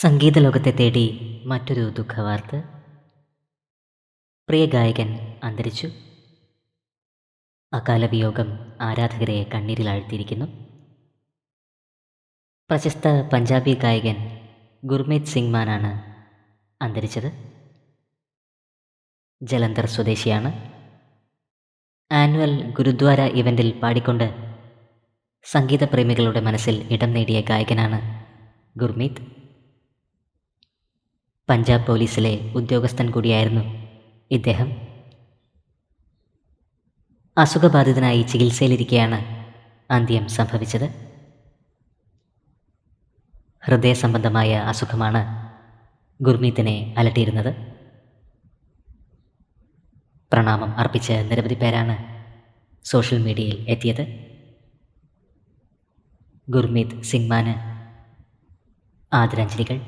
സംഗീത ലോകത്തെ തേടി മറ്റൊരു ദുഃഖവാർത്ത. പ്രിയ ഗായകൻ അന്തരിച്ചു. അകാലവിയോഗം ആരാധകരെ കണ്ണീരിലാഴ്ത്തിയിരിക്കുന്നു പ്രശസ്ത പഞ്ചാബി ഗായകൻ ഗുർമീത് സിംഗ് മാനാണ് അന്തരിച്ചത്. ജലന്ധർ സ്വദേശിയാണ്. ആനുവൽ ഗുരുദ്വാര ഇവന്റിൽ പാടിക്കൊണ്ട് സംഗീതപ്രേമികളുടെ മനസ്സിൽ ഇടം നേടിയ ഗായകനാണ് ഗുർമീത്. പഞ്ചാബ് പോലീസിലെ ഉദ്യോഗസ്ഥൻ കൂടിയായിരുന്നു ഇദ്ദേഹം. അസുഖബാധിതനായി ചികിത്സയിലിരിക്കെയാണ് അന്ത്യം സംഭവിച്ചത്. ഹൃദയ സംബന്ധമായ അസുഖമാണ് ഗുർമീത്തിനെ അലട്ടിയിരുന്നത്. പ്രണാമം അർപ്പിച്ച് നിരവധി പേരാണ് സോഷ്യൽ മീഡിയയിൽ എത്തിയത്. ഗുർമീത് സിംഗ്മാന് ആദരാഞ്ജലികൾ.